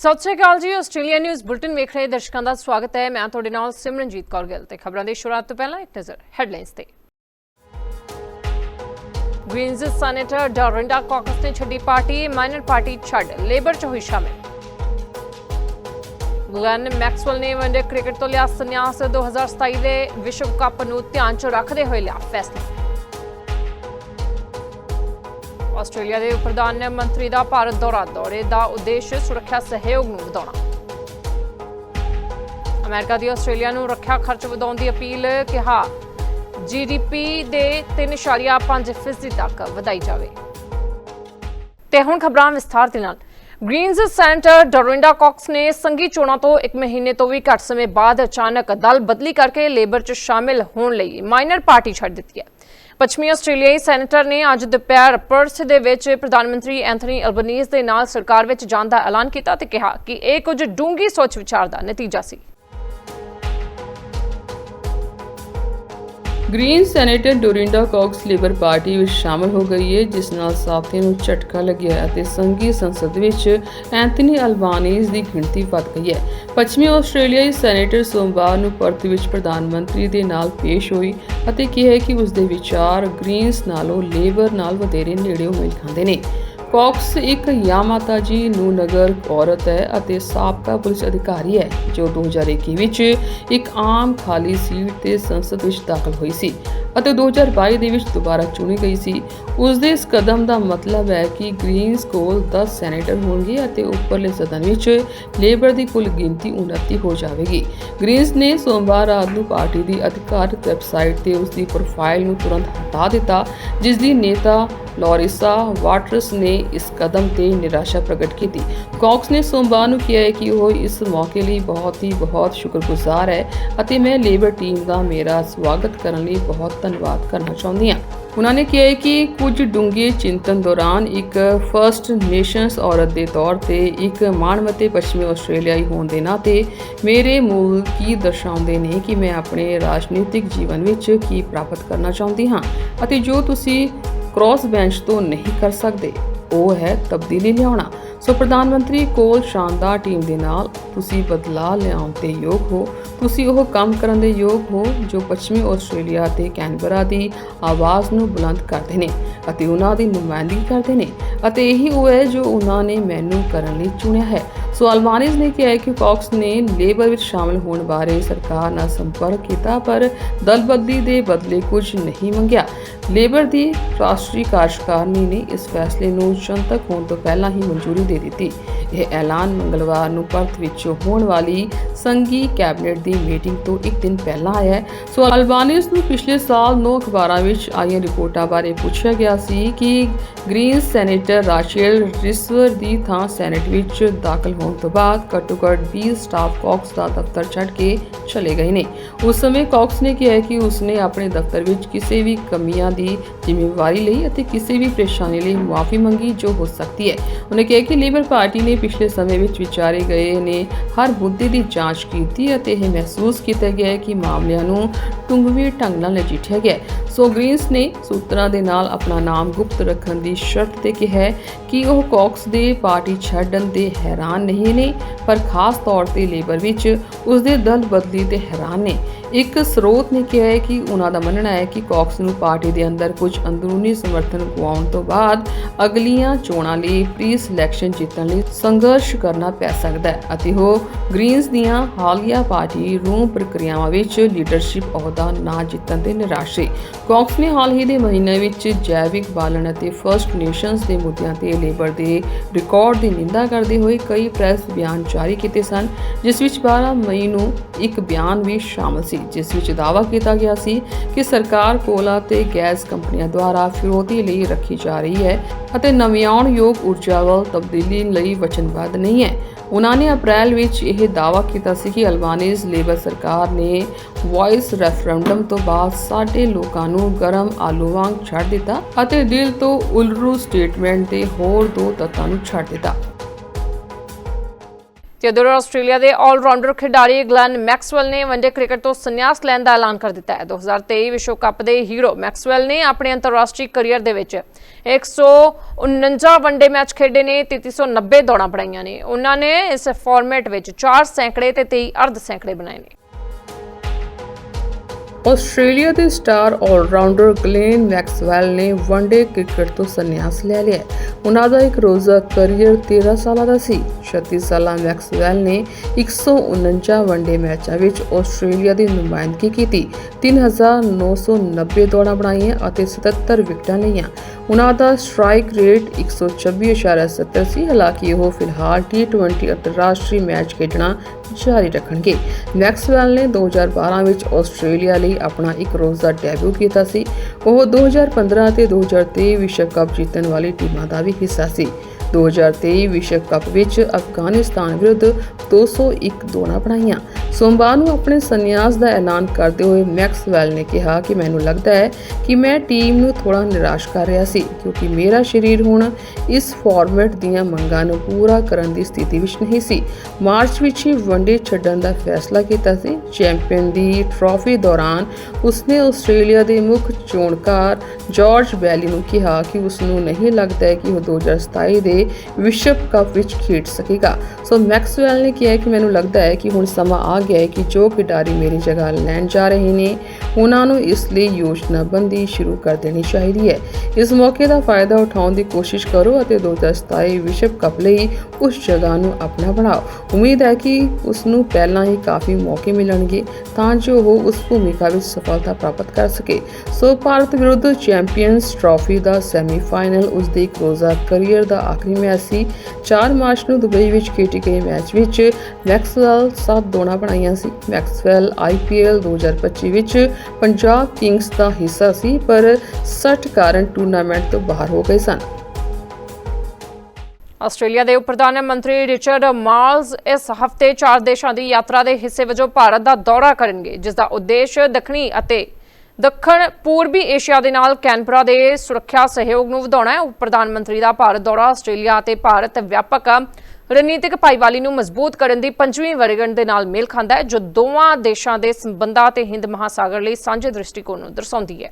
ਸਤਿ ਸ਼੍ਰੀ ਅਕਾਲ ਜੀ Australia news bulletin ਵੇਖ ਰਹੇ ਦਰਸ਼ਕਾਂ ਦਾ ਸਵਾਗਤ ਹੈ। ਮੈਂ ਤੁਹਾਡੇ ਨਾਲ ਸਿਮਰਨਜੀਤ ਕੌਰ ਗਿੱਲ ਤੇ ਖਬਰਾਂ ਦੀ ਸ਼ੁਰੂਆਤ ਤੋਂ ਪਹਿਲਾਂ ਇੱਕ ਨਜ਼ਰ ਹੈਡਲਾਈਨਸ ਤੇ। ਗ੍ਰੀਨਜ਼ ਸੈਨੇਟਰ ਡੋਰਿੰਡਾ ਕਾਕਸ ਨੇ ਛੱਡੀ ਪਾਰਟੀ, ਮਾਈਨਰ ਪਾਰਟੀ ਛੱਡ, ਲੇਬਰ ਚ ਹੋਈ ਸ਼ਾਮਿਲ। ਗਲਨ ਮੈਕਸਵੈਲ ਨੇ ਵਨਡੇ ਕ੍ਰਿਕਟ ਤੋਂ ਲਿਆ ਸੰਨਿਆਸ। 2027 ਦੇ ਵਿਸ਼ਵ ਕੱਪ ਨੂੰ ਧਿਆਨ ਚ ਰੱਖਦੇ ਹੋਏ ਲਿਆ ਫੈਸਲਾ। ਆਸਟ੍ਰੇਲੀਆ ਦੇ ਪ੍ਰਧਾਨ ਮੰਤਰੀ ਦਾ ਭਾਰਤ ਦੌਰਾ ਦੌਰੇ ਦਾ ਉਦੇਸ਼ ਸੁਰੱਖਿਆ ਸਹਿਯੋਗ ਨੂੰ ਵਧਾਉਣਾ। ਅਮਰੀਕਾ ਦੀ ਆਸਟ੍ਰੇਲੀਆ ਨੂੰ ਰੱਖਿਆ ਖਰਚ ਵਧਾਉਣ ਦੀ ਅਪੀਲ ਕਿਹਾ। ਜੀਡੀਪੀ ਦੇ 3.5% ਤੱਕ ਵਧਾਈ ਜਾਵੇ। ਤੇ ਹੁਣ ਖਬਰਾਂ ਵਿਸਥਾਰ ਦੇ ਨਾਲ। ਗ੍ਰੀਨਜ਼ ਸੈਂਟਰ ਡੋਰਿੰਡਾ ਕਾਕਸ ਨੇ ਸੰਗੀ ਚੋਣਾਂ ਤੋਂ ਇੱਕ ਮਹੀਨੇ ਤੋਂ ਵੀ ਘੱਟ ਸਮੇਂ ਬਾਅਦ ਅਚਾਨਕ ਦਲ ਬਦਲੀ ਕਰਕੇ ਲੇਬਰ 'ਚ ਸ਼ਾਮਿਲ ਹੋਣ ਲਈ ਮਾਈਨਰ ਪਾਰਟੀ ਛੱਡ ਦਿੱਤੀ ਹੈ। ਪੱਛਮੀ ਆਸਟ੍ਰੇਲੀਆਈ ਸੈਨੇਟਰ ਨੇ ਅੱਜ ਦੁਪਹਿਰ ਪਰਥ ਦੇ ਵਿੱਚ ਪ੍ਰਧਾਨ ਮੰਤਰੀ ਐਂਥਨੀ ਅਲਬਨੀਜ਼ ਦੇ ਨਾਲ ਸਰਕਾਰ ਵਿੱਚ ਜਾਣ ਦਾ ਐਲਾਨ ਕੀਤਾ ਤੇ ਕਿਹਾ ਕਿ ਇਹ ਕੁਝ ਡੂੰਗੀ ਸੋਚ ਵਿਚਾਰ ਦਾ ਨਤੀਜਾ ਸੀ। Green senator Dorinda Cox Labor party ਵਿੱਚ ਸ਼ਾਮਲ ਹੋ ਗਈ ਹੈ, ਜਿਸ ਨਾਲ ਸਾਥੀਆਂ ਨੂੰ ਝਟਕਾ ਲੱਗਿਆ ਅਤੇ ਸੰਘੀ ਸੰਸਦ ਵਿੱਚ ਐਂਥਨੀ ਅਲਬਾਨੀਜ਼ ਦੀ ਗਿਣਤੀ ਵੱਧ ਗਈ ਹੈ। ਪੱਛਮੀ ਆਸਟ੍ਰੇਲੀਆਈ ਸੈਨੇਟਰ ਸੋਮਵਾਰ ਨੂੰ ਪਰਤ ਵਿੱਚ ਪ੍ਰਧਾਨ ਮੰਤਰੀ ਦੇ ਨਾਲ ਪੇਸ਼ ਹੋਈ ਅਤੇ ਕਿਹਾ ਕਿ ਉਸ ਦੇ ਵਿਚਾਰ ਗ੍ਰੀਨਸ ਨਾਲੋਂ ਲੇਬਰ ਨਾਲ ਵਧੇਰੇ ਨੇੜਿਓਂ ਮੇਲ ਖਾਂਦੇ ਨੇ। ਕੌਕਸ ਇੱਕ ਯਾਮਾਤਾ ਜੀ ਨੂੰ ਨਗਰ ਔਰਤ ਹੈ ਅਤੇ ਸਾਬਕਾ ਪੁਲਿਸ ਅਧਿਕਾਰੀ ਹੈ, ਜੋ 2021 ਵਿੱਚ ਇੱਕ ਆਮ ਖਾਲੀ ਸੀਟ ਤੇ ਸੰਸਦ ਵਿੱਚ ਦਾਖਲ ਹੋਈ ਸੀ ਅਤੇ 2022 ਦੇ ਵਿੱਚ ਦੁਬਾਰਾ ਚੁਣੀ ਗਈ ਸੀ। ਉਸ ਦੇ ਇਸ ਕਦਮ ਦਾ ਮਤਲਬ ਹੈ ਕਿ ਗ੍ਰੀਨਸ ਕੋਲ 10 ਸੈਨੇਟਰ ਹੋਣਗੇ ਅਤੇ ਉੱਪਰਲੇ ਸਦਨ ਵਿੱਚ ਲੇਬਰ ਦੀ ਕੁੱਲ ਗਿਣਤੀ 29 ਹੋ ਜਾਵੇਗੀ। ਗ੍ਰੀਨਸ ਨੇ ਸੋਮਵਾਰ ਰਾਤ ਨੂੰ ਪਾਰਟੀ ਦੀ ਅਧਿਕਾਰਤ ਵੈਬਸਾਈਟ ਤੇ ਉਸ ਦੀ ਪ੍ਰੋਫਾਈਲ ਨੂੰ ਤੁਰੰਤ ਹਟਾ ਦਿੱਤਾ, ਜਿਸ ਦੀ ਨੇਤਾ ਲੋਰਿਸਾ ਵਾਟਰਸ ਨੇ ਇਸ ਕਦਮ ਤੇ ਨਿਰਾਸ਼ਾ ਪ੍ਰਗਟ ਕੀਤੀ। ਕੌਕਸ ਨੇ ਸੋਮਵਾਰ ਨੂੰ ਕਿਹਾ ਹੈ ਕਿ ਉਹ ਇਸ ਮੌਕੇ ਲਈ ਬਹੁਤ ਹੀ ਬਹੁਤ ਸ਼ੁਕਰਗੁਜ਼ਾਰ ਹੈ ਅਤੇ ਮੈਂ ਲੇਬਰ ਟੀਮ ਦਾ ਮੇਰਾ ਸਵਾਗਤ ਕਰਨ ਲਈ ਬਹੁਤ ਧੰਨਵਾਦ ਕਰਨਾ ਚਾਹੁੰਦੀ ਹਾਂ। ਉਹਨਾਂ ਨੇ ਕਿਹਾ ਹੈ ਕਿ ਕੁਝ ਡੂੰਘੇ ਚਿੰਤਨ ਦੌਰਾਨ ਇੱਕ ਫਰਸਟ ਨੇਸ਼ਨਸ ਔਰਤ ਦੇ ਤੌਰ ਤੇ ਇੱਕ ਮਾਣਮੱਤੇ ਪੱਛਮੀ ਆਸਟ੍ਰੇਲੀਆਈ ਹੋਣ ਦੇ ਨਾਤੇ ਮੇਰੇ ਮੂਲ ਕੀ ਦਰਸਾਉਂਦੇ ਨੇ ਕਿ ਮੈਂ ਆਪਣੇ ਰਾਜਨੀਤਿਕ ਜੀਵਨ ਵਿੱਚ ਕੀ ਪ੍ਰਾਪਤ ਕਰਨਾ ਚਾਹੁੰਦੀ ਹਾਂ ਅਤੇ ਜੋ ਤੁਸੀਂ ਕ੍ਰਾਸ ਬੈਂਚ ਤੋਂ ਨਹੀਂ ਕਰ ਸਕਦੇ। ਉਹ ਹੈ ਤਬਦੀਲੀ ਲਿਆਉਣਾ। ਸੋ ਪ੍ਰਧਾਨ ਮੰਤਰੀ ਕੋਲ ਸ਼ਾਨਦਾਰ ਟੀਮ ਦੇ ਨਾਲ ਤੁਸੀਂ ਬਦਲਾਅ ਲਿਆਉਣ ਤੇ ਯੋਗ ਹੋ। ਤੁਸੀਂ ਉਹ ਕੰਮ ਕਰਨ ਦੇ ਯੋਗ ਹੋ ਜੋ ਪੱਛਮੀ ਆਸਟ੍ਰੇਲੀਆ ਤੇ ਕੈਨਬਰਾ ਦੀ ਆਵਾਜ਼ ਨੂੰ ਬੁਲੰਦ ਕਰਦੇ ਨੇ ਅਤੇ ਉਹਨਾਂ ਦੀ ਨੁਮਾਇੰਦਗੀ ਕਰਦੇ ਨੇ। ਅਤੇ ਇਹੀ ਉਹ ਹੈ ਜੋ ਉਹਨਾਂ ਨੇ ਮੈਨੂੰ ਕਰਨ ਲਈ ਚੁਣਿਆ ਹੈ। ਸੋ ਅਲਮਾਨੀਜ਼ ਨੇ ਕਿਹਾ ਕਿ ਕਾਕਸ ਨੇ ਲੇਬਰ ਵਿੱਚ ਸ਼ਾਮਲ ਹੋਣ ਬਾਰੇ ਸਰਕਾਰ ਨਾਲ ਸੰਪਰਕ ਕੀਤਾ, ਪਰ ਦਲਬਦਲੀ ਦੇ ਬਦਲੇ ਕੁਝ ਨਹੀਂ ਮੰਗਿਆ। ਲੇਬਰ ਦੀ ਰਾਸ਼ਟਰੀ ਕਾਰਜਕਾਰਨੀ ਨੇ ਇਸ ਫੈਸਲੇ ਨੂੰ ਜਨਤਕ ਹੋਣ ਤੋਂ ਪਹਿਲਾਂ ਹੀ ਮਨਜ਼ੂਰੀ ਦੇ ਦਿੱਤੀ। ਇਹ ਐਲਾਨ ਮੰਗਲਵਾਰ ਨੂੰ ਪਰਥ ਵਿੱਚ ਹੋਣ ਵਾਲੀ ਸੰਘੀ ਕੈਬਨਿਟ ਦੀ ਮੀਟਿੰਗ ਤੋਂ ਇੱਕ ਦਿਨ ਪਹਿਲਾਂ ਆਇਆ ਹੈ। ਸੋ ਅਲਬਾਨੀਜ਼ ਨੂੰ ਪਿਛਲੇ ਸਾਲ ਨੌ ਅਖਬਾਰਾਂ ਵਿੱਚ ਆਈਆਂ ਰਿਪੋਰਟਾਂ ਬਾਰੇ ਪੁੱਛਿਆ ਗਿਆ ਸੀ ਕਿ ਗ੍ਰੀਨ ਸੈਨੇਟਰ ਰਾਸ਼ੇਲ ਰਿਸਵਰ ਦੀ ਥਾਂ ਸੈਨੇਟ ਵਿੱਚ ਦਾਖਲ ਹੋਣ ਤੋਂ ਬਾਅਦ ਘੱਟੋ-ਘੱਟ 20 ਸਟਾਫ ਕੌਕਸ ਦਾ ਦਫ਼ਤਰ ਛੱਡ ਕੇ ਚਲੇ ਗਏ ਨੇ ਉਸ ਸਮੇਂ ਕੌਕਸ ਨੇ ਕਿਹਾ ਕਿ ਉਸਨੇ ਆਪਣੇ ਦਫ਼ਤਰ ਵਿੱਚ ਕਿਸੇ ਵੀ ਕਮੀਆਂ ਦੀ ਜ਼ਿੰਮੇਵਾਰੀ ਲਈ ਅਤੇ ਕਿਸੇ ਵੀ ਪਰੇਸ਼ਾਨੀ ਲਈ ਮੁਆਫੀ ਮੰਗੀ ਜੋ ਹੋ ਸਕਦੀ ਹੈ ਉਹਨੇ ਕਿਹਾ ਕਿ ਲੇਬਰ ਪਾਰਟੀ ਨੇ ਪਿਛਲੇ ਸਮੇਂ ਵਿੱਚ ਵਿਚਾਰੇ ਗਏ ਨੇ ਹਰ ਮੁੱਦੇ ਦੀ ਜਾਂਚ ਕੀਤੀ ਅਤੇ ਇਹ ਮਹਿਸੂਸ ਕੀਤਾ ਗਿਆ ਕਿ ਮਾਮਲਿਆਂ ਨੂੰ ਟੁੰਗਵੀ ਢੰਗ ਨਾਲ ਨਜਿੱਠਿਆ ਗਿਆ ਹੈ। ਸੋ ਗ੍ਰੀਨਸ ਨੇ ਸੂਤਰਾਂ ਦੇ ਨਾਲ ਆਪਣਾ ਨਾਮ ਗੁਪਤ ਰੱਖਣ ਦੀ ਸ਼ਰਤ ਤੇ ਕਿਹਾ ਕਿ ਉਹ ਕੌਕਸ ਦੇ ਪਾਰਟੀ ਛੱਡਣ ਦੇ ਹੈਰਾਨ ਨਹੀਂ ਨੇ, ਪਰ ਖਾਸ ਤੌਰ ਤੇ ਲੇਬਰ ਵਿੱਚ ਉਸ ਦੇ ਦਲ ਬਦਲੀ ਤੇ ਹੈਰਾਨ ਨੇ ਇੱਕ ਸਰੋਤ ਨੇ ਕਿਹਾ ਹੈ ਕਿ ਉਹਨਾਂ ਦਾ ਮੰਨਣਾ ਹੈ ਕਿ ਕੌਕਸ ਨੂੰ ਪਾਰਟੀ ਦੇ ਅੰਦਰ ਕੁਝ ਅੰਦਰੂਨੀ ਸਮਰਥਨ ਗਵਾਉਣ ਤੋਂ ਬਾਅਦ ਅਗਲੀਆਂ ਚੋਣਾਂ ਲਈ ਪ੍ਰੀ ਸਿਲੈਕਸ਼ਨ ਜਿੱਤਣ ਲਈ ਸੰਘਰਸ਼ ਕਰਨਾ ਪੈ ਸਕਦਾ ਹੈ ਅਤੇ ਉਹ ਗ੍ਰੀਨਸ ਦੀਆਂ ਹਾਲੀਆ ਪਾਰਟੀ ਰੂਮ ਪ੍ਰਕਿਰਿਆਵਾਂ ਵਿੱਚ ਲੀਡਰਸ਼ਿਪ ਅਹੁਦਾ ਨਾ ਜਿੱਤਣ ਦੇ ਨਿਰਾਸ਼ ਸੀ। ਕਾਕਸ ਨੇ ਹਾਲ ਹੀ ਦੇ ਮਹੀਨੇ ਵਿੱਚ ਜੈਵਿਕ ਬਾਲਣ ਅਤੇ ਫਰਸਟ ਨੇਸ਼ਨਸ ਦੇ ਮੁੱਦਿਆਂ ਤੇ ਲੇਬਰ ਦੇ ਰਿਕਾਰਡ ਦੀ ਨਿੰਦਾ ਕਰਦੇ ਹੋਏ ਕਈ ਪ੍ਰੈਸ ਬਿਆਨ ਜਾਰੀ ਕੀਤੇ ਸਨ, ਜਿਸ ਵਿੱਚ 12 ਮਈ ਨੂੰ ਇੱਕ ਬਿਆਨ ਵੀ ਸ਼ਾਮਲ ਸੀ। ਜਿਸ ਵਿੱਚ ਦਾਅਵਾ ਕੀਤਾ ਗਿਆ ਸੀ ਕਿ ਸਰਕਾਰ ਕੋਲਾ ਤੇ ਗੈਸ ਕੰਪਨੀਆਂ ਦੁਆਰਾ ਫਿਰੌਤੀ ਲਈ ਰੱਖੀ ਜਾ ਰਹੀ ਹੈ ਅਤੇ ਨਵਿਆਉਣਯੋਗ ਊਰਜਾ ਵੱਲ ਤਬਦੀਲੀ ਲਈ ਵਚਨਬੱਧ ਨਹੀਂ ਹੈ। ਉਹਨਾਂ ਨੇ ਅਪ੍ਰੈਲ ਵਿੱਚ ਇਹ ਦਾਅਵਾ ਕੀਤਾ ਸੀ ਕਿ ਅਲਬਾਨੀਜ਼ ਲੇਬਰ ਸਰਕਾਰ ਨੇ ਵੌਇਸ ਰੈਫਰੈਂਡਮ ਤੋਂ ਬਾਅਦ ਸਾਡੇ ਲੋਕਾਂ ਨੂੰ ਗਰਮ ਆਲੂ ਵਾਂਗ ਛੱਡ ਦਿੱਤਾ ਅਤੇ ਦਿਲ ਤੋਂ ਉਲਰੂ ਸਟੇਟਮੈਂਟ ਦੇ ਹੋਰ ਦੋ ਤੱਤਾਂ ਨੂੰ ਛੱਡ ਦਿੱਤਾ। ਤੇ ਉਧਰ ਆਸਟ੍ਰੇਲੀਆ ਦੇ ਆਲਰਾਊਂਡਰ ਖਿਡਾਰੀ ਗਲਨ ਮੈਕਸਵੈਲ ਨੇ ਵਨਡੇ ਕ੍ਰਿਕਟ ਤੋਂ ਸੰਨਿਆਸ ਲੈਣ ਦਾ ਐਲਾਨ ਕਰ ਦਿੱਤਾ ਹੈ। 2023 ਵਿਸ਼ਵ ਕੱਪ ਦੇ ਹੀਰੋ ਮੈਕਸਵੈਲ ਨੇ ਆਪਣੇ ਅੰਤਰਰਾਸ਼ਟਰੀ ਕੈਰੀਅਰ ਦੇ ਵਿੱਚ 149 ਵਨਡੇ ਮੈਚ ਖੇਡੇ ਨੇ ਤੇ 390 ਦੌੜਾਂ ਬਣਾਈਆਂ ਨੇ। ਉਹਨਾਂ ਨੇ ਇਸ ਫਾਰਮੈਟ ਵਿੱਚ 4 ਸੈਂਕੜੇ ਤੇ 23 ਅਰਧ ਸੈਂਕੜੇ ਬਣਾਏ ਨੇ। ਆਸਟ੍ਰੇਲੀਆ ਦੇ star all rounder Glenn Maxwell ਨੇ ਵਨਡੇ ਕ੍ਰਿਕਟ ਤੋਂ ਸੰਨਿਆਸ ਲੈ ਲਿਆ ਉਹਨਾਂ ਦਾ ਇੱਕ ਰੋਜ਼ਾ ਕਰੀਅਰ 13 ਸਾਲਾਂ ਦਾ ਸੀ। 36 ਸਾਲਾਂ ਮੈਕਸਵੈਲ ਨੇ 149 ਵਨਡੇ ਮੈਚਾਂ ਵਿੱਚ ਆਸਟ੍ਰੇਲੀਆ ਦੀ ਨੁਮਾਇੰਦਗੀ ਕੀਤੀ। 3990 ਦੌੜਾਂ ਬਣਾਈਆਂ ਅਤੇ 77 ਵਿਕਟਾਂ ਲਈਆਂ। ਉਹਨਾਂ ਦਾ ਸਟ੍ਰਾਈਕ ਰੇਟ 126.70 ਸੀ ਹਾਲਾਂਕਿ ਉਹ ਫਿਲਹਾਲ T20 ਅੰਤਰਰਾਸ਼ਟਰੀ ਮੈਚ ਖੇਡਣਾ ਜਾਰੀ ਰੱਖਣਗੇ। ਮੈਕਸਵੈਲ ਨੇ 2012 ਵਿੱਚ ਆਸਟ੍ਰੇਲੀਆ ਲਈ ਆਪਣਾ ਇੱਕ ਰੋਜ਼ਾ ਡੈਬਿਊ ਕੀਤਾ ਸੀ। ਉਹ 2015 ਅਤੇ 2023 ਵਿਸ਼ਵ ਕੱਪ ਜਿੱਤਣ ਵਾਲੀ ਟੀਮਾਂ ਦਾ ਵੀ ਹਿੱਸਾ ਸੀ। 2023 ਵਿਸ਼ਵ ਕੱਪ ਵਿੱਚ ਅਫਗਾਨਿਸਤਾਨ ਵਿਰੁੱਧ 201 ਦੌੜਾਂ ਬਣਾਈਆਂ। ਸੋਮਵਾਰ ਨੂੰ ਆਪਣੇ ਸੰਨਿਆਸ ਦਾ ਐਲਾਨ ਕਰਦੇ ਹੋਏ ਮੈਕਸਵੈਲ ਨੇ ਕਿਹਾ ਕਿ ਮੈਨੂੰ ਲੱਗਦਾ ਹੈ ਕਿ ਮੈਂ ਟੀਮ ਨੂੰ ਥੋੜਾ ਨਿਰਾਸ਼ ਕਰ ਰਿਹਾ ਸੀ ਕਿਉਂਕਿ ਮੇਰਾ ਸਰੀਰ ਹੁਣ ਇਸ ਫਾਰਮੈਟ ਦੀਆਂ ਮੰਗਾਂ ਨੂੰ ਪੂਰਾ ਕਰਨ ਦੀ ਸਥਿਤੀ ਵਿੱਚ ਨਹੀਂ ਸੀ। ਮਾਰਚ ਵਿੱਚ ਹੀ ਵਨਡੇ ਛੱਡਣ ਦਾ ਫੈਸਲਾ ਕੀਤਾ ਸੀ। ਚੈਂਪੀਅਨ ਦੀ ਟਰਾਫੀ ਦੌਰਾਨ ਉਸਨੇ ਆਸਟ੍ਰੇਲੀਆ ਦੇ ਮੁੱਖ ਚੋਣਕਾਰ ਜਾਰਜ ਬੈਲੀ ਨੂੰ ਕਿਹਾ ਕਿ ਉਸ ਨੂੰ ਨਹੀਂ ਲੱਗਦਾ ਕਿ ਉਹ 2027 ਦੇ ਵਿਸ਼ਵ ਕੱਪ ਵਿੱਚ ਖੇਡ ਸਕੇਗਾ। ਸੋ ਮੈਕਸਵੈਲ ਨੇ ਕਿਹਾ ਕਿ ਮੈਨੂੰ ਲੱਗਦਾ ਹੈ ਕਿ ਹੁਣ ਸਮਾਂ ਆ ਗਿਆ ਹੈ ਕਿ ਜੋ ਖਿਡਾਰੀ ਮੇਰੀ ਜਗ੍ਹਾ ਲੈਣ ਜਾ ਰਹੇ ਨੇ, ਉਹਨਾਂ ਨੂੰ ਇਸ ਲਈ ਯੋਜਨਾਬੰਦੀ ਸ਼ੁਰੂ ਕਰ ਦੇਣੀ ਚਾਹੀਦੀ ਹੈ। ਇਸ ਮੌਕੇ ਦਾ ਫਾਇਦਾ ਉਠਾਉਣ ਦੀ ਕੋਸ਼ਿਸ਼ ਕਰੋ ਅਤੇ 2027 ਵਿਸ਼ਵ ਕੱਪ ਲਈ ਉਸ ਜਗ੍ਹਾ ਨੂੰ ਆਪਣਾ ਬਣਾਓ। ਉਮੀਦ ਹੈ ਕਿ ਉਸ ਨੂੰ ਪਹਿਲਾਂ ਹੀ ਕਾਫੀ ਮੌਕੇ ਮਿਲਣਗੇ, ਤਾਂ ਜੋ ਉਹ ਉਸ ਭੂਮਿਕਾ ਵਿੱਚ ਸਫਲਤਾ ਪ੍ਰਾਪਤ ਕਰ ਸਕੇ। ਸੋ ਭਾਰਤ ਵਿਰੁੱਧ ਚੈਂਪੀਅਨਸ ਟਰਾਫੀ ਦਾ ਸੈਮੀਫਾਈਨਲ ਉਸ ਦੇ ਇੱਕ ਰੋਜ਼ਾ ਕੈਰੀਅਰ ਦਾ ਆਖਰੀ ਮੈਚ ਸੀ 4 ਮਾਰਚ ਨੂੰ ਦੁਬਈ ਵਿੱਚ ਖੇਡੇ ਗਏ ਮੈਚ ਵਿੱਚ ਮੈਕਸਵੈਲ 7 ਦੌੜਾਂ ਬਣਾਈਆਂ ਸੀ। ਮੈਕਸਵੈਲ ਆਈਪੀਐਲ 2025 ਵਿੱਚ ਪੰਜਾਬ ਕਿੰਗਸ ਦਾ ਹਿੱਸਾ ਸੀ, ਪਰ ਸੱਟ ਕਾਰਨ ਟੂਰਨਾਮੈਂਟ ਤੋਂ ਬਾਹਰ ਹੋ ਗਏ ਸਨ। ਆਸਟ੍ਰੇਲੀਆ ਦੇ ਉਪ ਪ੍ਰਧਾਨ ਮੰਤਰੀ ਰਿਚਰਡ ਮਾਰਲਸ ਇਸ ਹਫ਼ਤੇ ਚਾਰ ਦੇਸ਼ਾਂ ਦੀ ਯਾਤਰਾ ਦੇ ਹਿੱਸੇ ਵਜੋਂ ਭਾਰਤ ਦਾ ਦੌਰਾ ਕਰਨਗੇ, ਜਿਸ ਦਾ ਉਦੇਸ਼ ਦੱਖਣੀ ਅਤੇ ਦੱਖਣ ਪੂਰਬੀ ਏਸ਼ੀਆ ਦੇ ਨਾਲ ਕੈਨਬਰਾ ਦੇ ਸੁਰੱਖਿਆ ਸਹਿਯੋਗ ਨੂੰ ਵਧਾਉਣਾ ਹੈ। ਪ੍ਰਧਾਨ ਮੰਤਰੀ ਦਾ ਭਾਰਤ ਦੌਰਾ ਆਸਟ੍ਰੇਲੀਆ ਅਤੇ ਭਾਰਤ ਵਿਆਪਕ ਰਣਨੀਤਿਕ ਭਾਈਵਾਲੀ ਨੂੰ ਮਜ਼ਬੂਤ ਕਰਨ ਦੀ ਪੰਜਵੀਂ ਵਰ੍ਹੇਗੰਢ ਦੇ ਨਾਲ ਮੇਲ ਖਾਂਦਾ ਹੈ, ਜੋ ਦੋਵਾਂ ਦੇਸ਼ਾਂ ਦੇ ਸੰਬੰਧਾਂ ਤੇ ਹਿੰਦ ਮਹਾਸਾਗਰ ਲਈ ਸਾਂਝੇ ਦ੍ਰਿਸ਼ਟੀਕੋਣ ਨੂੰ ਦਰਸਾਉਂਦੀ ਹੈ।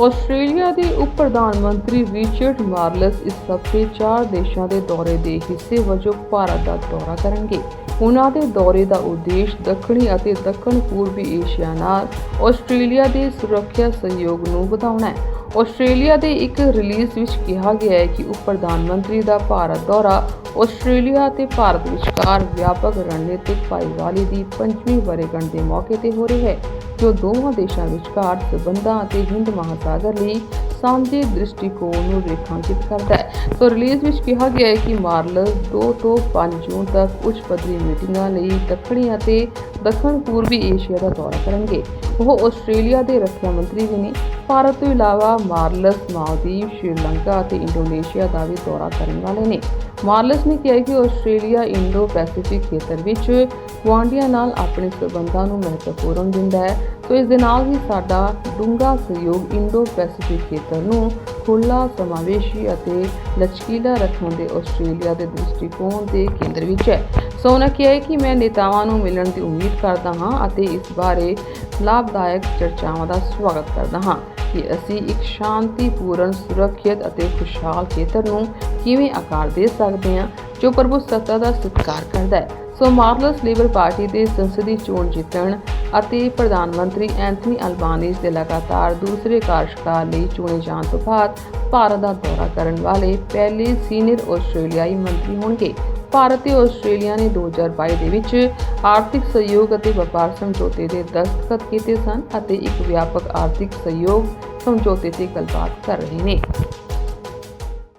ਆਸਟ੍ਰੇਲੀਆ ਦੇ ਉਪ ਪ੍ਰਧਾਨ ਮੰਤਰੀ ਰਿਚਰਡ ਮਾਰਲਸ ਇਸ ਹਫ਼ਤੇ ਚਾਰ ਦੇਸ਼ਾਂ ਦੇ ਦੌਰੇ ਦੇ ਹਿੱਸੇ ਵਜੋਂ ਭਾਰਤ ਦਾ ਦੌਰਾ ਕਰਨਗੇ। ਉਹਨਾਂ ਦੇ ਦੌਰੇ ਦਾ ਉਦੇਸ਼ ਦੱਖਣੀ ਅਤੇ ਦੱਖਣ ਪੂਰਬੀ ਏਸ਼ੀਆ ਨਾਲ ਆਸਟ੍ਰੇਲੀਆ ਦੇ ਸੁਰੱਖਿਆ ਸਹਿਯੋਗ ਨੂੰ ਵਧਾਉਣਾ ਹੈ। ਆਸਟ੍ਰੇਲੀਆ ਦੇ ਇੱਕ ਰਿਲੀਜ਼ ਵਿੱਚ ਕਿਹਾ ਗਿਆ ਹੈ ਕਿ ਉਪ ਪ੍ਰਧਾਨ ਮੰਤਰੀ ਦਾ ਭਾਰਤ ਦੌਰਾ ਆਸਟ੍ਰੇਲੀਆ ਅਤੇ ਭਾਰਤ ਵਿਚਕਾਰ ਵਿਆਪਕ ਰਣਨੀਤਿਕ ਭਾਈਵਾਲੀ ਦੀ ਪੰਜਵੀਂ ਵਰ੍ਹੇਗੰਢ ਦੇ ਮੌਕੇ ਤੇ ਹੋ ਰਿਹਾ ਹੈ, ਜੋ ਦੋਵਾਂ ਦੇਸ਼ਾਂ ਵਿਚਕਾਰ ਸਬੰਧਾਂ ਅਤੇ ਹਿੰਦ ਮਹਾਸਾਗਰ ਲਈ ਸਾਂਝੇ ਦ੍ਰਿਸ਼ਟੀਕੋਣ ਨੂੰ ਰੇਖਾਂਕਿਤ ਕਰਦਾ ਹੈ। ਸੋ ਰਿਲੀਜ਼ ਵਿੱਚ ਕਿਹਾ ਗਿਆ ਹੈ ਕਿ ਮਾਰਲਸ 2 ਤੋਂ 5 ਜੂਨ ਤੱਕ ਉੱਚ ਪੱਧਰੀ ਮੀਟਿੰਗਾਂ ਲਈ ਦੱਖਣੀ ਅਤੇ ਦੱਖਣ ਪੂਰਬੀ ਏਸ਼ੀਆ ਦਾ ਦੌਰਾ ਕਰਨਗੇ। ਉਹ ਆਸਟ੍ਰੇਲੀਆ ਦੇ ਰੱਖਿਆ ਮੰਤਰੀ ਵੀ ਨੇ। ਭਾਰਤ ਤੋਂ ਇਲਾਵਾ ਮਾਰਲਸ, ਮਾਲਦੀਵ, ਸ਼੍ਰੀਲੰਕਾ ਅਤੇ ਇੰਡੋਨੇਸ਼ੀਆ ਦਾ ਵੀ ਦੌਰਾ ਕਰਨ ਵਾਲੇ ਨੇ। ਮਾਰਲਸ ਨੇ ਕਿਹਾ ਕਿ ਆਸਟ੍ਰੇਲੀਆ ਇੰਡੋ ਪੈਸੀਫਿਕ ਖੇਤਰ ਵਿੱਚ ਗੁਆਂਢੀਆਂ ਨਾਲ ਆਪਣੇ ਸਬੰਧਾਂ ਨੂੰ ਮਹੱਤਵਪੂਰਨ ਦਿੰਦਾ ਹੈ। ਸੋ ਇਸ ਦੇ ਨਾਲ ਹੀ ਸਾਡਾ ਡੂੰਘਾ ਸਹਿਯੋਗ ਇੰਡੋ ਪੈਸੀਫਿਕ ਖੇਤਰ ਨੂੰ ਖੁੱਲ੍ਹਾ ਸਮਾਵੇਸ਼ੀ ਅਤੇ ਲਚਕੀਲਾ ਰੱਖਣ ਦੇ ਆਸਟ੍ਰੇਲੀਆ ਦੇ ਦ੍ਰਿਸ਼ਟੀਕੋਣ ਦੇ ਕੇਂਦਰ ਵਿੱਚ ਹੈ। ਸੋ ਉਹਨਾਂ ਕਿਹਾ ਹੈ ਕਿ ਮੈਂ ਨੇਤਾਵਾਂ ਨੂੰ ਮਿਲਣ ਦੀ ਉਮੀਦ ਕਰਦਾ ਹਾਂ ਅਤੇ ਇਸ ਬਾਰੇ ਲਾਭਦਾਇਕ ਚਰਚਾਵਾਂ ਦਾ ਸਵਾਗਤ ਕਰਦਾ ਹਾਂ ਕਿ ਅਸੀਂ ਇੱਕ ਸ਼ਾਂਤੀਪੂਰਨ, ਸੁਰੱਖਿਅਤ ਅਤੇ ਖੁਸ਼ਹਾਲ ਖੇਤਰ ਨੂੰ ਕਿਵੇਂ ਆਕਾਰ ਦੇ ਸਕਦੇ ਹਾਂ, ਜੋ ਪ੍ਰਭੂ ਸੱਤਾ ਦਾ ਸਤਿਕਾਰ ਕਰਦਾ ਹੈ। ਸੋ ਮਾਰਲਸ ਲੇਬਰ ਪਾਰਟੀ ਦੇ ਸੰਸਦੀ ਚੋਣ ਜਿੱਤਣ ਅਤੇ ਪ੍ਰਧਾਨ ਮੰਤਰੀ ਐਂਥਨੀ ਅਲਬਾਨੀਜ਼ ਦੇ ਲਗਾਤਾਰ ਦੂਸਰੇ ਕਾਰਜਕਾਲ ਲਈ ਚੁਣੇ ਜਾਣ ਤੋਂ ਬਾਅਦ ਭਾਰਤ ਦਾ ਦੌਰਾ ਕਰਨ ਵਾਲੇ ਪਹਿਲੇ ਸੀਨੀਅਰ ਆਸਟ੍ਰੇਲੀਆਈ ਮੰਤਰੀ ਹੋਣਗੇ। ਭਾਰਤ ਤੇ ਆਸਟ੍ਰੇਲੀਆ ਨੇ 2022 ਦੇ ਵਿੱਚ ਆਰਥਿਕ ਸਹਿਯੋਗ ਅਤੇ ਵਪਾਰ ਸਮਝੌਤੇ ਦੇ ਦਸਤਖਤ ਕੀਤੇ ਸਨ ਅਤੇ ਇੱਕ ਵਿਆਪਕ ਆਰਥਿਕ ਸਹਿਯੋਗ ਸਮਝੌਤੇ ਤੇ ਗੱਲਬਾਤ ਕਰ ਰਹੇ ਨੇ।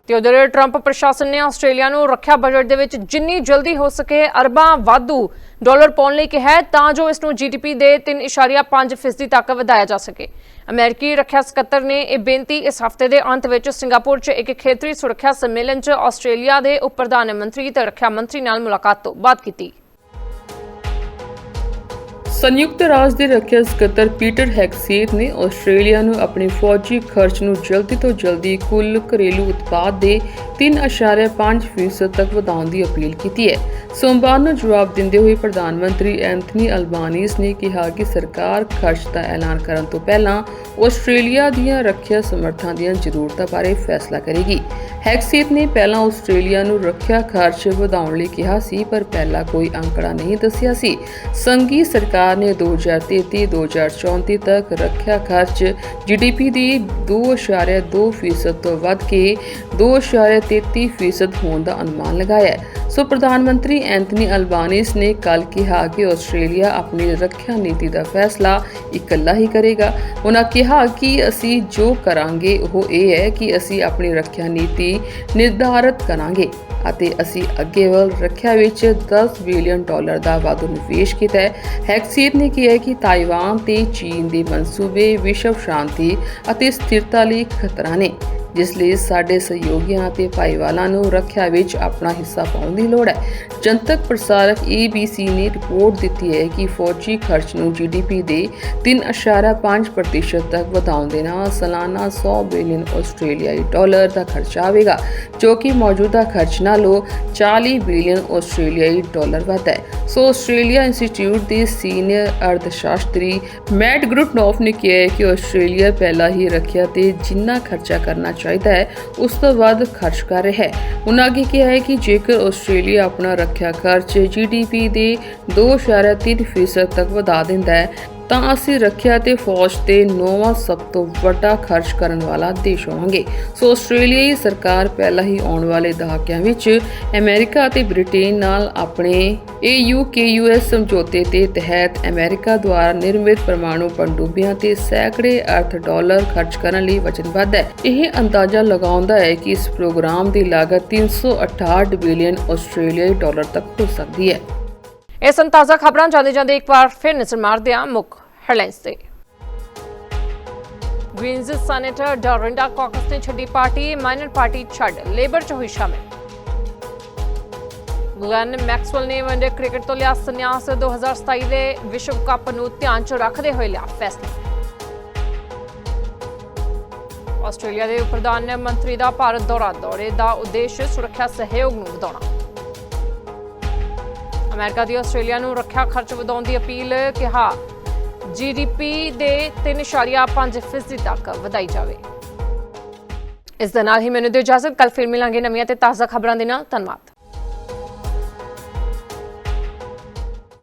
ਤੇ ਉਧਰ ਟਰੰਪ ਪ੍ਰਸ਼ਾਸਨ ਨੇ ਆਸਟ੍ਰੇਲੀਆ ਨੂੰ ਰੱਖਿਆ ਬਜਟ ਦੇ ਵਿੱਚ ਜਿੰਨੀ ਜਲਦੀ ਹੋ ਸਕੇ ਅਰਬਾਂ ਵਾਧੂ ਡਾਲਰ ਪਾਉਣ ਲਈ ਕਿਹਾ ਹੈ, ਤਾਂ ਜੋ ਇਸ ਨੂੰ ਜੀਡੀਪੀ ਦੇ 3.5% ਫੀਸਦੀ ਤੱਕ ਵਧਾਇਆ ਜਾ ਸਕੇ। ਅਮਰੀਕੀ ਰੱਖਿਆ ਸਕੱਤਰ ਨੇ ਇਹ ਬੇਨਤੀ ਇਸ ਹਫ਼ਤੇ ਦੇ ਅੰਤ ਵਿੱਚ ਸਿੰਗਾਪੁਰ 'ਚ ਇੱਕ ਖੇਤਰੀ ਸੁਰੱਖਿਆ ਸੰਮੇਲਨ 'ਚ ਆਸਟ੍ਰੇਲੀਆ ਦੇ ਉਪ ਪ੍ਰਧਾਨ ਮੰਤਰੀ ਤੇ ਰੱਖਿਆ ਮੰਤਰੀ ਨਾਲ ਮੁਲਾਕਾਤ ਤੋਂ ਬਾਅਦ ਕੀਤੀ। ਸੰਯੁਕਤ ਰਾਜ ਦੇ ਰੱਖਿਆ ਸਕੱਤਰ ਪੀਟਰ ਹੈਕਸੀਟ ਨੇ ਆਸਟ੍ਰੇਲੀਆ ਨੂੰ ਆਪਣੇ ਫੌਜੀ ਖਰਚ ਨੂੰ ਜਲਦੀ ਤੋਂ ਜਲਦੀ ਕੁੱਲ ਘਰੇਲੂ ਉਤਪਾਦ ਦੇ 3.5% ਤੱਕ ਵਧਾਉਣ ਦੀ ਅਪੀਲ ਕੀਤੀ ਹੈ। ਸੋਮਵਾਰ ਨੂੰ ਜਵਾਬ ਦਿੰਦੇ ਹੋਏ ਪ੍ਰਧਾਨ ਮੰਤਰੀ ਐਂਥਨੀ ਅਲਬਾਨੀਸ ਨੇ ਕਿਹਾ ਕਿ ਸਰਕਾਰ ਖਰਚ ਦਾ ਐਲਾਨ ਕਰਨ ਤੋਂ ਪਹਿਲਾਂ ਆਸਟ੍ਰੇਲੀਆ ਦੀਆਂ ਰੱਖਿਆ ਸਮਰਥਾਂ ਦੀਆਂ ਜ਼ਰੂਰਤਾਂ ਬਾਰੇ ਫੈਸਲਾ ਕਰੇਗੀ। ਹੈਕਸੀਟ ਨੇ ਪਹਿਲਾਂ ਆਸਟ੍ਰੇਲੀਆ ਨੂੰ ਰੱਖਿਆ ਖਰਚ ਵਧਾਉਣ ਲਈ ਕਿਹਾ ਸੀ, ਪਰ ਪਹਿਲਾਂ ਕੋਈ ਅੰਕੜਾ ਨਹੀਂ ਦੱਸਿਆ ਸੀ। ਸੰਘੀ ਸਰਕਾਰ ਨੇ 2033-2034 ਤੱਕ ਰੱਖਿਆ ਖਰਚ। ਜੀਡੀਪੀ ਦੀ 2.2% ਤੋਂ ਵੱਧ ਕੇ 2.33% ਹੋਣ ਦਾ ਅਨੁਮਾਨ ਲਗਾਇਆ ਹੈ। ਸੋ ਪ੍ਰਧਾਨ ਮੰਤਰੀ ਐਂਥਨੀ ਅਲਬਾਨੀਸ ਨੇ ਕੱਲ ਕਿਹਾ ਕਿ ਆਸਟ੍ਰੇਲੀਆ ਆਪਣੀ ਰੱਖਿਆ ਨੀਤੀ ਦਾ ਫੈਸਲਾ ਇਕੱਲਾ ਹੀ ਕਰੇਗਾ। ਉਹਨਾਂ ਕਿਹਾ ਕਿ ਅਸੀਂ ਜੋ ਕਰਾਂਗੇ, ਉਹ ਇਹ ਹੈ ਕਿ ਅਸੀਂ ਆਪਣੀ ਰੱਖਿਆ ਨੀਤੀ ਨਿਰਧਾਰਤ ਕਰਾਂਗੇ। ਅਤੇ ਅਸੀਂ ਅੱਗੇ ਵੱਲ ਰੱਖਿਆ ਵਿੱਚ 10 ਬਿਲੀਅਨ ਡਾਲਰ ਦਾ ਵਾਧੂ ਨਿਵੇਸ਼ ਕੀਤਾ ਹੈ। ਹੈਕਸੀਟ ਨੇ ਕਿਹਾ ਕਿ ਤਾਈਵਾਨ ਤੇ ਚੀਨ ਦੇ ਮਨਸੂਬੇ, ਵਿਸ਼ਵ ਸ਼ਾਂਤੀ ਅਤੇ ਸਥਿਰਤਾ ਲਈ ਖਤਰਾ ਨੇ। ਜਿਸ ਲਈ ਸਾਡੇ ਸਹਿਯੋਗੀਆਂ ਅਤੇ ਭਾਈਵਾਲਾਂ ਨੂੰ ਰੱਖਿਆ ਵਿੱਚ ਆਪਣਾ ਹਿੱਸਾ ਪਾਉਣ ਦੀ ਲੋੜ ਹੈ। ਜਨਤਕ ਪ੍ਰਸਾਰਕ ABC ਨੇ ਰਿਪੋਰਟ ਦਿੱਤੀ ਹੈ ਕਿ ਫੌਜੀ ਖਰਚ ਨੂੰ GDP ਦੇ 3.5% ਤੱਕ ਵਧਾਉਣ ਦੇ ਨਾਲ ਸਾਲਾਨਾ 100 ਬਿਲੀਅਨ ਆਸਟ੍ਰੇਲੀਆਈ ਡਾਲਰ ਦਾ ਖਰਚਾ ਆਵੇਗਾ, ਜੋ ਕਿ ਮੌਜੂਦਾ ਖਰਚ ਨਾਲੋਂ 40 ਬਿਲੀਅਨ ਆਸਟ੍ਰੇਲੀਆਈ ਡਾਲਰ ਵੱਧ ਹੈ। ਸੋ ਆਸਟ੍ਰੇਲੀਆ ਇੰਸਟੀਚਿਊਟ ਦੇ ਸੀਨੀਅਰ ਅਰਥਸ਼ਾਸਤਰੀ ਮੈਟ ਗਰੁਟਨੋਫ ਨੇ ਕਿਹਾ ਹੈ ਕਿ ਆਸਟ੍ਰੇਲੀਆ ਪਹਿਲਾਂ ਹੀ ਰੱਖਿਆ ਤੇ ਜਿੰਨਾ ਖਰਚਾ ਕਰਨਾ ਚਾਹੀਦਾ ਹੈ, ਉਸ ਤੋਂ ਵੱਧ ਖਰਚ ਕਰ ਰਿਹਾ ਹੈ। ਉਹਨਾਂ ਅੱਗੇ ਕਿਹਾ ਹੈ ਕਿ ਜੇਕਰ ਆਸਟ੍ਰੇਲੀਆ ਆਪਣਾ ਰੱਖਿਆ ਖਰਚ ਜੀਡੀਪੀ ਦੇ 2.3% ਤੱਕ ਵਧਾ ਦਿੰਦਾ ਹੈ ਤਾਂ ਅਸੀਂ ਰੱਖਿਆ ਤੇ ਫੌਜ ਤੇ ਨੌਵਾਂ ਸਭ ਤੋਂ ਵੱਡਾ ਖਰਚ ਕਰਨ ਵਾਲਾ ਦੇਸ਼ ਹੋਵਾਂਗੇ। ਸੋ ਆਸਟ੍ਰੇਲੀਆਈ ਸਰਕਾਰ ਪਹਿਲਾਂ ਹੀ ਆਉਣ ਵਾਲੇ ਦਹਾਕਿਆਂ ਵਿੱਚ ਅਮਰੀਕਾ ਅਤੇ ਬ੍ਰਿਟੇਨ ਨਾਲ ਆਪਣੇ AUKUS ਸਮਝੌਤੇ ਦੇ ਤਹਿਤ ਅਮਰੀਕਾ ਦੁਆਰਾ ਨਿਰਮਿਤ ਪਰਮਾਣੂ ਪਣਡੁੱਬੀਆਂ ਤੇ ਸੈਂਕੜੇ ਅਰਥ ਡਾਲਰ ਖਰਚ ਕਰਨ ਲਈ ਵਚਨਬੱਧ ਹੈ। ਇਹ ਅੰਦਾਜ਼ਾ ਲਗਾਉਂਦਾ ਹੈ ਕਿ ਇਸ ਪ੍ਰੋਗਰਾਮ ਦੀ ਲਾਗਤ 368 ਬਿਲੀਅਨ ਆਸਟ੍ਰੇਲੀਆਈ ਡਾਲਰ ਤੱਕ ਹੋ ਸਕਦੀ ਹੈ। ਇਹ ਸਨ ਤਾਜ਼ਾ ਖਬਰਾਂ ਜਾਂਦੇ ਜਾਂਦੇ ਇੱਕ ਵਾਰ ਫਿਰ ਨਜ਼ਰ ਮਾਰਦੇ ਹਾਂ ਮੁੱਖ ਹੈਡਲਾਈਨਸ ਤੇ। ਗ੍ਰੀਨਜ਼ ਸੈਨੇਟਰ ਡੋਰਿੰਡਾ ਕਾਕਸ ਨੇ ਛੱਡੀ ਪਾਰਟੀ ਮਾਈਨਰ ਪਾਰਟੀ ਛੱਡ ਲੇਬਰ ਚ ਹੋਈ ਸ਼ਾਮਿਲ। ਗਲਨ ਮੈਕਸਵੈਲ ਨੇ ਵਨਡੇ ਕ੍ਰਿਕਟ ਤੋਂ ਲਿਆ ਸੰਨਿਆਸ 2027 ਦੇ ਵਿਸ਼ਵ ਕੱਪ ਨੂੰ ਧਿਆਨ ਚ ਰੱਖਦੇ ਹੋਏ ਲਿਆ ਫੈਸਲਾ। ਆਸਟ੍ਰੇਲੀਆ ਦੇ ਪ੍ਰਧਾਨ ਮੰਤਰੀ ਦਾ ਭਾਰਤ ਦੌਰਾ, ਦੌਰੇ ਦਾ ਉਦੇਸ਼ ਸੁਰੱਖਿਆ ਸਹਿਯੋਗ ਨੂੰ ਵਧਾਉਣਾ। ਅਮਰੀਕਾ ਦੀ ਆਸਟ੍ਰੇਲੀਆ ਨੂੰ ਰੱਖਿਆ ਖਰਚ ਵਧਾਉਣ ਦੀ ਅਪੀਲ ਕਿਹਾ। ਜੀਡੀਪੀ ਦੇ 3.5% ਤੱਕ ਵਧਾਈ ਜਾਵੇ। ਇਸ ਦੇ ਨਾਲ ਹੀ ਮੈਨੂੰ ਦਿਓ ਇਜਾਜ਼ਤ। ਕੱਲ ਫਿਰ ਮਿਲਾਂਗੇ ਨਵੀਆਂ ਤੇ ਤਾਜ਼ਾ ਖਬਰਾਂ ਦੇ ਨਾਲ। ਧੰਨਵਾਦ।